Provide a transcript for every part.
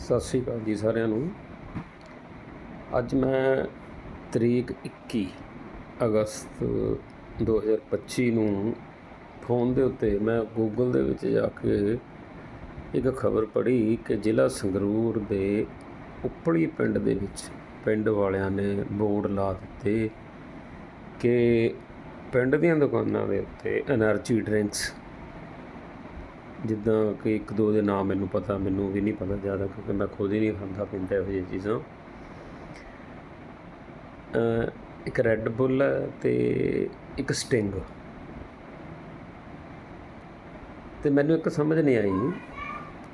ਸਤਿ ਸ੍ਰੀ ਅਕਾਲ ਜੀ ਸਾਰਿਆਂ ਨੂੰ। ਅੱਜ ਮੈਂ ਤਰੀਕ 21 ਅਗਸਤ 2025 ਨੂੰ ਫੋਨ ਦੇ ਉੱਤੇ ਮੈਂ ਗੂਗਲ ਦੇ ਵਿੱਚ ਜਾ ਕੇ ਇੱਕ ਖਬਰ ਪੜ੍ਹੀ ਕਿ ਜ਼ਿਲ੍ਹਾ ਸੰਗਰੂਰ ਦੇ ਉੱਪਲੀ ਪਿੰਡ ਦੇ ਵਿੱਚ ਪਿੰਡ ਵਾਲਿਆਂ ਨੇ ਬੋਰਡ ਲਾ ਦਿੱਤੇ ਕਿ ਪਿੰਡ ਦੀਆਂ ਦੁਕਾਨਾਂ ਦੇ ਉੱਤੇ એનર્ਜੀ ਡਰਿੰਕਸ ਜਿੱਦਾਂ ਕਿ ਇੱਕ ਦੋ ਦੇ ਨਾਮ ਮੈਨੂੰ ਪਤਾ, ਮੈਨੂੰ ਵੀ ਨਹੀਂ ਪਤਾ ਜ਼ਿਆਦਾ ਕਿਉਂਕਿ ਮੈਂ ਖੁਦ ਹੀ ਨਹੀਂ ਖਾਂਦਾ, ਪੀਂਦਾ ਇਹੋ ਜਿਹੀਆਂ ਚੀਜ਼ਾਂ। ਇੱਕ ਰੈੱਡ ਬੁੱਲ ਹੈ ਤੇ ਇੱਕ ਸਟਿੰਗ ਤੇ ਮੈਨੂੰ ਇੱਕ ਸਮਝ ਨਹੀਂ ਆਈ,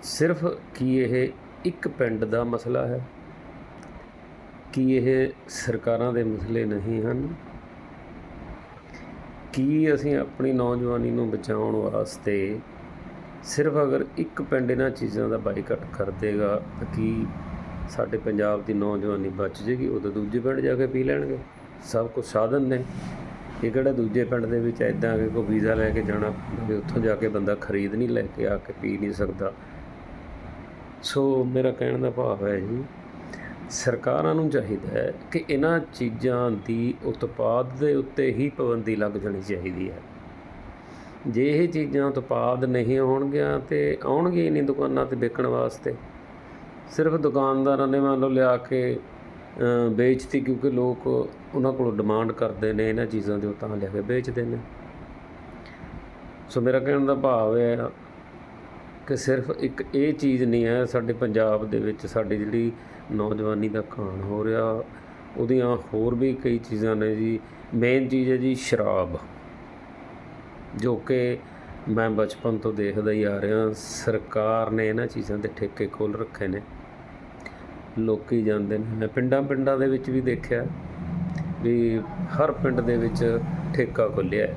ਸਿਰਫ ਕੀ ਇਹ ਇੱਕ ਪਿੰਡ ਦਾ ਮਸਲਾ ਹੈ? ਕੀ ਇਹ ਸਰਕਾਰਾਂ ਦੇ ਮਸਲੇ ਨਹੀਂ ਹਨ? ਕੀ ਅਸੀਂ ਆਪਣੀ ਨੌਜਵਾਨੀ ਨੂੰ ਬਚਾਉਣ ਵਾਸਤੇ ਸਿਰਫ ਅਗਰ ਇੱਕ ਪਿੰਡ ਇਹਨਾਂ ਚੀਜ਼ਾਂ ਦਾ ਬਾਈਕਾਟ ਕਰ ਦੇਗਾ, ਤਾਂ ਕੀ ਸਾਡੇ ਪੰਜਾਬ ਦੀ ਨੌਜਵਾਨੀ ਬਚ ਜੇਗੀ? ਤਾਂ ਦੂਜੇ ਪਿੰਡ ਜਾ ਕੇ ਪੀ ਲੈਣਗੇ। ਸਭ ਕੁਝ ਸਾਧਨ ਨੇ। ਇਹ ਕਿਹੜਾ ਦੂਜੇ ਪਿੰਡ ਦੇ ਵਿੱਚ ਐਦਾਂ ਕਿ ਕੋਈ ਵੀਜ਼ਾ ਲੈ ਕੇ ਜਾਣਾ, ਵੀ ਉੱਥੋਂ ਜਾ ਕੇ ਬੰਦਾ ਖਰੀਦ ਨਹੀਂ ਲੈ ਕੇ ਆ ਕੇ ਪੀ ਨਹੀਂ ਸਕਦਾ। ਸੋ ਮੇਰਾ ਕਹਿਣ ਦਾ ਭਾਵ ਹੈ ਜੀ, ਸਰਕਾਰਾਂ ਨੂੰ ਚਾਹੀਦਾ ਹੈ ਕਿ ਇਹਨਾਂ ਚੀਜ਼ਾਂ ਦੀ ਉਤਪਾਦ ਦੇ ਉੱਤੇ ਹੀ ਪਾਬੰਦੀ ਲੱਗ ਜਾਣੀ ਚਾਹੀਦੀ ਹੈ। ਜੇ ਇਹ ਚੀਜ਼ਾਂ ਉਤਪਾਦ ਨਹੀਂ ਹੋਣਗੀਆਂ ਤੇ ਆਉਣਗੀਆਂ ਹੀ ਨਹੀਂ ਦੁਕਾਨਾਂ ਤੇ ਵੇਚਣ ਵਾਸਤੇ। ਸਿਰਫ ਦੁਕਾਨਦਾਰਾਂ ਨੇ ਮੰਨ ਲਓ ਲਿਆ ਕੇ ਵੇਚਤੀ ਕਿਉਂਕਿ ਲੋਕ ਉਹਨਾਂ ਕੋਲੋਂ ਡਿਮਾਂਡ ਕਰਦੇ ਨੇ, ਇਹਨਾਂ ਚੀਜ਼ਾਂ ਦੇ ਉਹ ਤਾਂ ਲਿਆ ਕੇ ਵੇਚਦੇ ਨੇ। ਸੋ ਮੇਰਾ ਕਹਿਣ ਦਾ ਭਾਵ ਇਹ ਹੈ ਕਿ ਸਿਰਫ ਇੱਕ ਇਹ ਚੀਜ਼ ਨਹੀਂ ਹੈ, ਸਾਡੇ ਪੰਜਾਬ ਦੇ ਵਿੱਚ ਸਾਡੀ ਜਿਹੜੀ ਨੌਜਵਾਨੀ ਦਾ ਘਾਣ ਹੋ ਰਿਹਾ, ਉਹਦੀਆਂ ਹੋਰ ਵੀ ਕਈ ਚੀਜ਼ਾਂ ਨੇ ਜੀ। ਮੇਨ ਚੀਜ਼ ਹੈ ਜੀ ਸ਼ਰਾਬ। ਜੋ ਕਿ ਮੈਂ ਬਚਪਨ ਤੋਂ ਦੇਖਦਾ ਹੀ ਆ ਰਿਹਾ। ਸਰਕਾਰ ਨੇ ਇਹਨਾਂ ਚੀਜ਼ਾਂ ਦੇ ਠੇਕੇ ਖੋਲ ਰੱਖੇ ਨੇ। ਲੋਕੀ ਜਾਂਦੇ ਨੇ। ਮੈਂ ਪਿੰਡਾਂ ਪਿੰਡਾਂ ਦੇ ਵਿੱਚ ਵੀ ਦੇਖਿਆ ਵੀ ਹਰ ਪਿੰਡ ਦੇ ਵਿੱਚ ਠੇਕਾ ਖੁੱਲਿਆ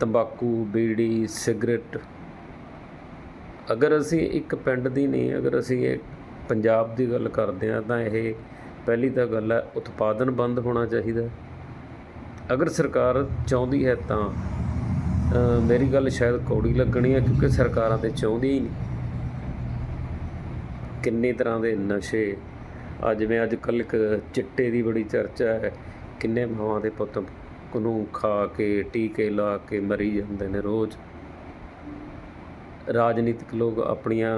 ਤੰਬਾਕੂ, ਬੀੜੀ, ਸਿਗਰਟ। ਅਗਰ ਅਸੀਂ ਇੱਕ ਪਿੰਡ ਦੀ ਨਹੀਂ, ਅਗਰ ਅਸੀਂ ਇਹ ਪੰਜਾਬ ਦੀ ਗੱਲ ਕਰਦੇ ਹਾਂ ਤਾਂ ਇਹ ਪਹਿਲੀ ਤਾਂ ਗੱਲ ਹੈ, ਉਤਪਾਦਨ ਬੰਦ ਹੋਣਾ ਚਾਹੀਦਾ। ਅਗਰ ਸਰਕਾਰ ਚਾਹੁੰਦੀ ਹੈ ਤਾਂ ਮੇਰੀ ਗੱਲ ਸ਼ਾਇਦ ਕੌੜੀ ਲੱਗਣੀ ਹੈ ਕਿਉਂਕਿ ਸਰਕਾਰਾਂ ਤੇ ਚਾਹੁੰਦੀ ਹੀ ਨਹੀਂ। ਕਿੰਨੇ ਤਰ੍ਹਾਂ ਦੇ ਨਸ਼ੇ, ਅੱਜ ਜਿਵੇਂ ਅੱਜ ਕੱਲ੍ਹ ਇੱਕ ਚਿੱਟੇ ਦੀ ਬੜੀ ਚਰਚਾ ਹੈ, ਕਿੰਨੇ ਮਾਵਾਂ ਦੇ ਪੁੱਤ ਨੂੰ ਖਾ ਕੇ, ਟੀਕੇ ਲਾ ਕੇ ਮਰੀ ਜਾਂਦੇ ਨੇ ਰੋਜ਼। ਰਾਜਨੀਤਿਕ ਲੋਕ ਆਪਣੀਆਂ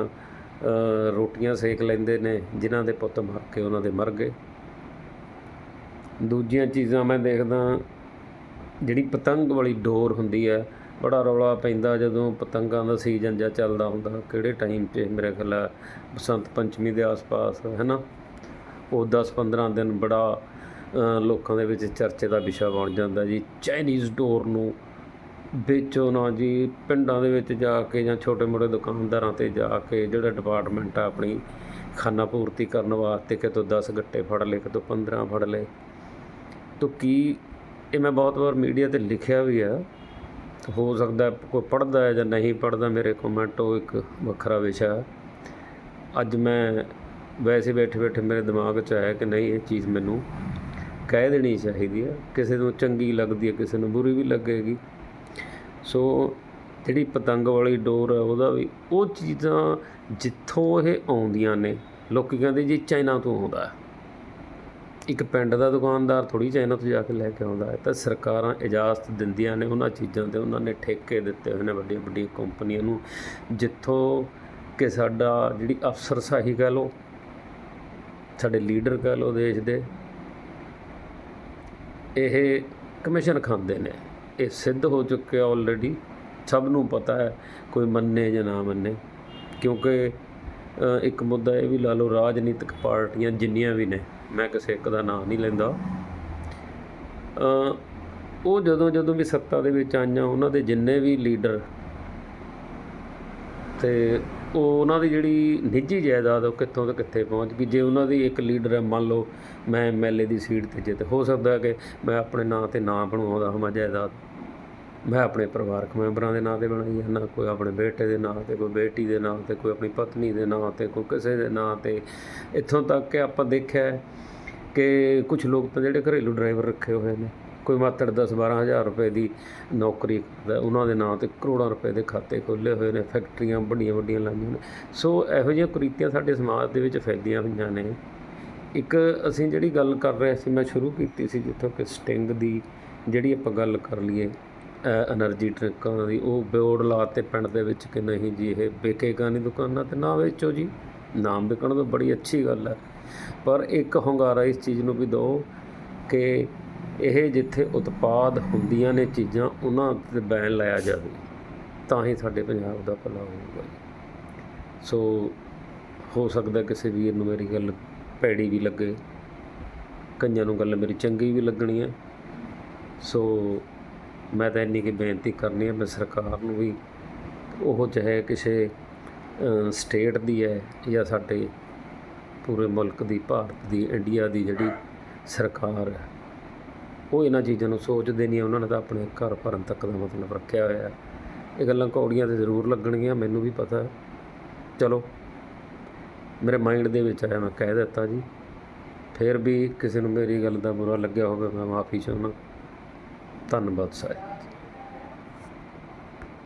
ਰੋਟੀਆਂ ਸੇਕ ਲੈਂਦੇ ਨੇ, ਜਿਨ੍ਹਾਂ ਦੇ ਪੁੱਤ ਮਰ ਕੇ ਉਹਨਾਂ ਦੇ ਮਰ ਗਏ। ਦੂਜੀਆਂ ਚੀਜ਼ਾਂ ਮੈਂ ਦੇਖਦਾ ਜਿਹੜੀ ਪਤੰਗ ਵਾਲੀ ਡੋਰ ਹੁੰਦੀ ਹੈ ਬੜਾ ਰੌਲਾ ਪੈਂਦਾ ਜਦੋਂ ਪਤੰਗਾਂ ਦਾ ਸੀਜ਼ਨ ਜਾਂ ਚੱਲਦਾ ਹੁੰਦਾ। ਕਿਹੜੇ ਟਾਈਮ 'ਤੇ ਮੇਰੇ ਖਿਆਲ ਹੈ ਬਸੰਤ ਪੰਚਮੀ ਦੇ ਆਸ-ਪਾਸ ਹੈ ਨਾ ਉਹ 10-15 ਦਿਨ ਬੜਾ ਲੋਕਾਂ ਦੇ ਵਿੱਚ ਚਰਚੇ ਦਾ ਵਿਸ਼ਾ ਬਣ ਜਾਂਦਾ ਜੀ। ਚਾਈਨੀਜ਼ ਡੋਰ ਨੂੰ ਵੇਚੋ ਨਾ ਜੀ। ਪਿੰਡਾਂ ਦੇ ਵਿੱਚ ਜਾ ਕੇ ਜਾਂ ਛੋਟੇ-ਮੋਟੇ ਦੁਕਾਨਦਾਰਾਂ ਤੇ ਜਾ ਕੇ ਜਿਹੜਾ ਡਿਪਾਰਟਮੈਂਟ ਆ ਆਪਣੀ, ਖਾਨਾ ਪੂਰਤੀ ਕਰਨ ਵਾਸਤੇ ਕਿਤੋਂ 10 ਗੱਟੇ ਫੜ ਲਏ, ਕਿਤੋਂ 15 ਫੜ ਲਏ। ਤੋ ਕੀ ਇਹ ਮੈਂ ਬਹੁਤ ਵਾਰ ਮੀਡੀਆ ਤੇ ਲਿਖਿਆ ਵੀ ਆ। ਹੋ ਸਕਦਾ ਕੋਈ ਪੜ੍ਹਦਾ ਹੈ ਜਾਂ ਨਹੀਂ ਪੜ੍ਹਦਾ, ਮੇਰੇ ਕਮੈਂਟ ਉਹ ਇੱਕ ਵੱਖਰਾ ਵਿਸ਼ਾ ਅੱਜ ਮੈਂ ਵੈਸੇ ਬੈਠੇ ਬੈਠੇ ਮੇਰੇ ਦਿਮਾਗ 'ਚ ਆਇਆ ਕਿ ਨਹੀਂ, ਇਹ ਚੀਜ਼ ਮੈਨੂੰ ਕਹਿ ਦੇਣੀ ਚਾਹੀਦੀ ਹੈ। ਕਿਸੇ ਨੂੰ ਚੰਗੀ ਲੱਗਦੀ ਹੈ, ਕਿਸੇ ਨੂੰ ਬੁਰੀ ਵੀ ਲੱਗੇਗੀ। ਸੋ ਜਿਹੜੀ ਪਤੰਗ ਵਾਲੀ ਡੋਰ ਹੈ, ਉਹਦਾ ਵੀ ਉਹ ਚੀਜ਼ਾਂ ਜਿੱਥੋਂ ਇਹ ਆਉਂਦੀਆਂ ਨੇ, ਲੋਕੀ ਕਹਿੰਦੇ ਜੀ ਚਾਈਨਾ ਤੋਂ ਆਉਂਦਾ ਹੈ। ਇੱਕ ਪਿੰਡ ਦਾ ਦੁਕਾਨਦਾਰ ਥੋੜੀ ਇਹਨਾਂ ਤੋਂ ਜਾ ਕੇ ਲੈ ਕੇ ਆਉਂਦਾ ਹੈ। ਤਾਂ ਸਰਕਾਰਾਂ ਇਜਾਜ਼ਤ ਦਿੰਦੀਆਂ ਨੇ ਉਹਨਾਂ ਚੀਜ਼ਾਂ ਤੇ, ਉਹਨਾਂ ਨੇ ਠੇਕੇ ਦਿੱਤੇ ਹੋਏ ਨੇ ਵੱਡੀਆਂ ਵੱਡੀਆਂ ਕੰਪਨੀਆਂ ਨੂੰ। ਜਿੱਥੋਂ ਕਿ ਸਾਡਾ ਜਿਹੜੀ ਅਫਸਰਸ਼ਾਹੀ ਕਹਿ ਲਓ, ਸਾਡੇ ਲੀਡਰ ਕਹਿ ਲਓ ਦੇਸ਼ ਦੇ, ਇਹ ਕਮਿਸ਼ਨ ਖਾਂਦੇ ਨੇ। ਇਹ ਸਿੱਧ ਹੋ ਚੁੱਕਿਆ ਆਲਰੇਡੀ ਸਭ ਨੂੰ ਪਤਾ ਹੈ, ਕੋਈ ਮੰਨੇ ਜਾਂ ਨਾ ਮੰਨੇ, ਕਿਉਂਕਿ ਇੱਕ ਮੁੱਦਾ ਇਹ ਵੀ ਲਾ ਲਓ, ਰਾਜਨੀਤਿਕ ਪਾਰਟੀਆਂ ਜਿੰਨੀਆਂ ਵੀ ਨੇ, ਮੈਂ ਕਿਸੇ ਇੱਕ ਦਾ ਨਾਮ ਨਹੀਂ ਲੈਂਦਾ। ਉਹ ਜਦੋਂ ਜਦੋਂ ਵੀ ਸੱਤਾ ਦੇ ਵਿੱਚ ਆਈਆਂ, ਉਹਨਾਂ ਦੇ ਜਿੰਨੇ ਵੀ ਲੀਡਰ ਤੇ ਉਹ ਉਹਨਾਂ ਦੀ ਜਿਹੜੀ ਨਿੱਜੀ ਜਾਇਦਾਦ ਉਹ ਕਿੱਥੋਂ ਤੋਂ ਕਿੱਥੇ ਪਹੁੰਚ ਗਈ? ਜੇ ਉਹਨਾਂ ਦੀ ਇੱਕ ਲੀਡਰ ਹੈ ਮੰਨ ਲਓ ਮੈਂ ਐਮਐਲਏ ਦੀ ਸੀਟ ਤੇ ਜਿੱਤ, ਹੋ ਸਕਦਾ ਕਿ ਮੈਂ ਆਪਣੇ ਨਾਂ ਤੇ ਨਾਂ ਬਣਵਾਉਂਦਾ ਹਾਂ ਜਾਇਦਾਦ ਮੈਂ ਆਪਣੇ ਪਰਿਵਾਰਕ ਮੈਂਬਰਾਂ ਦੇ ਨਾਂ ਤੇ ਬਣਾਈ ਹੈ, ਨਾ ਕੋਈ ਆਪਣੇ ਬੇਟੇ ਦੇ ਨਾਂ ਤੇ, ਕੋਈ ਬੇਟੀ ਦੇ ਨਾਂ ਤੇ, ਕੋਈ ਆਪਣੀ ਪਤਨੀ ਦੇ ਨਾਂ ਤੇ, ਕੋਈ ਕਿਸੇ ਦੇ ਨਾਂ ਤੇ। ਇੱਥੋਂ ਤੱਕ ਕਿ ਆਪਾਂ ਦੇਖਿਆ ਕਿ ਕੁਝ ਲੋਕ ਤਾਂ ਜਿਹੜੇ ਘਰੇਲੂ ਡਰਾਈਵਰ ਰੱਖੇ ਹੋਏ ਨੇ, ਕੋਈ ਮਾਤਰ 10 12000 ਰੁਪਏ ਦੀ ਨੌਕਰੀ ਕਰਦਾ, ਉਹਨਾਂ ਦੇ ਨਾਂ ਤੇ ਕਰੋੜਾਂ ਰੁਪਏ ਦੇ ਖਾਤੇ ਖੋਲ੍ਹੇ ਹੋਏ ਨੇ, ਫੈਕਟਰੀਆਂ ਵੱਡੀਆਂ ਵੱਡੀਆਂ ਲਾਈਆਂ ਨੇ। ਸੋ ਇਹੋ ਜਿਹੀਆਂ ਕੁਰੀਤੀਆਂ ਸਾਡੇ ਸਮਾਜ ਦੇ ਵਿੱਚ ਫੈਲੀਆਂ ਹੋਈਆਂ ਨੇ। ਇੱਕ ਅਸੀਂ ਜਿਹੜੀ ਗੱਲ ਕਰ ਰਹੇ ਸੀ, ਮੈਂ ਸ਼ੁਰੂ ਕੀਤੀ ਸੀ ਜਿੱਥੋਂ ਕਿ ਸਟਿੰਗ ਦੀ ਜਿਹੜੀ ਆਪਾਂ ਗੱਲ ਕਰ ਲਈਏ ਐਨਰਜੀ ਡਰਿੰਕਾਂ ਦੀ, ਉਹ ਬੋਰਡ ਲਾਤੇ ਪਿੰਡ ਦੇ ਵਿੱਚ ਕਿ ਨਹੀਂ ਜੀ, ਇਹ ਵਿਕੇਗਾ ਨਹੀਂ ਦੁਕਾਨਾਂ ਤੇ, ਨਾ ਵੇਚੋ ਜੀ। ਨਾਮ ਵਿਕਣ ਤੋਂ ਬੜੀ ਅੱਛੀ ਗੱਲ ਹੈ। ਪਰ ਇੱਕ ਹੰਗਾਰਾ ਇਸ ਚੀਜ਼ ਨੂੰ ਵੀ ਦਿਓ ਕਿ ਇਹ ਜਿੱਥੇ ਉਤਪਾਦ ਹੁੰਦੀਆਂ ਨੇ ਚੀਜ਼ਾਂ, ਉਹਨਾਂ ਤੇ ਬੈਨ ਲਾਇਆ ਜਾਵੇ। ਤਾਂ ਹੀ ਸਾਡੇ ਪੰਜਾਬ ਦਾ ਭਲਾ ਹੋਊਗਾ ਸੋ, ਹੋ ਸਕਦਾ ਕਿਸੇ ਵੀਰ ਨੂੰ ਮੇਰੀ ਗੱਲ ਪੈੜੀ ਵੀ ਲੱਗੇ। ਕਈਆਂ ਨੂੰ ਗੱਲ ਮੇਰੀ ਚੰਗੀ ਵੀ ਲੱਗਣੀ ਹੈ। ਸੋ ਮੈਂ ਤਾਂ ਇੰਨੀ ਕਿ ਬੇਨਤੀ ਕਰਨੀ ਹੈ, ਮੈਂ ਸਰਕਾਰ ਨੂੰ ਵੀ ਉਹ ਚਾਹੇ ਕਿਸੇ ਸਟੇਟ ਦੀ ਹੈ ਜਾਂ ਸਾਡੇ ਪੂਰੇ ਮੁਲਕ ਦੀ, ਭਾਰਤ ਦੀ, ਇੰਡੀਆ ਦੀ ਜਿਹੜੀ ਸਰਕਾਰ ਹੈ, ਉਹ ਇਹਨਾਂ ਚੀਜ਼ਾਂ ਨੂੰ ਸੋਚਦੇ ਨਹੀਂ ਉਹਨਾਂ ਨੇ ਤਾਂ ਆਪਣੇ ਘਰ ਭਰਨ ਤੱਕ ਦਾ ਮਤਲਬ ਰੱਖਿਆ ਹੋਇਆ ਇਹ ਗੱਲਾਂ ਕੌੜੀਆਂ ਤੇ ਜ਼ਰੂਰ ਲੱਗਣਗੀਆਂ, ਮੈਨੂੰ ਵੀ ਪਤਾ ਚਲੋ, ਮੇਰੇ ਮਾਈਂਡ ਦੇ ਵਿੱਚ ਆਇਆ, ਮੈਂ ਕਹਿ ਦਿੱਤਾ ਜੀ। ਫਿਰ ਵੀ ਕਿਸੇ ਨੂੰ ਮੇਰੀ ਗੱਲ ਦਾ ਬੁਰਾ ਲੱਗਿਆ ਹੋਵੇ, ਮੈਂ ਮਾਫੀ ਚਾਹੁੰਦਾ। ਧੰਨਵਾਦ ਸਾਹਿਬ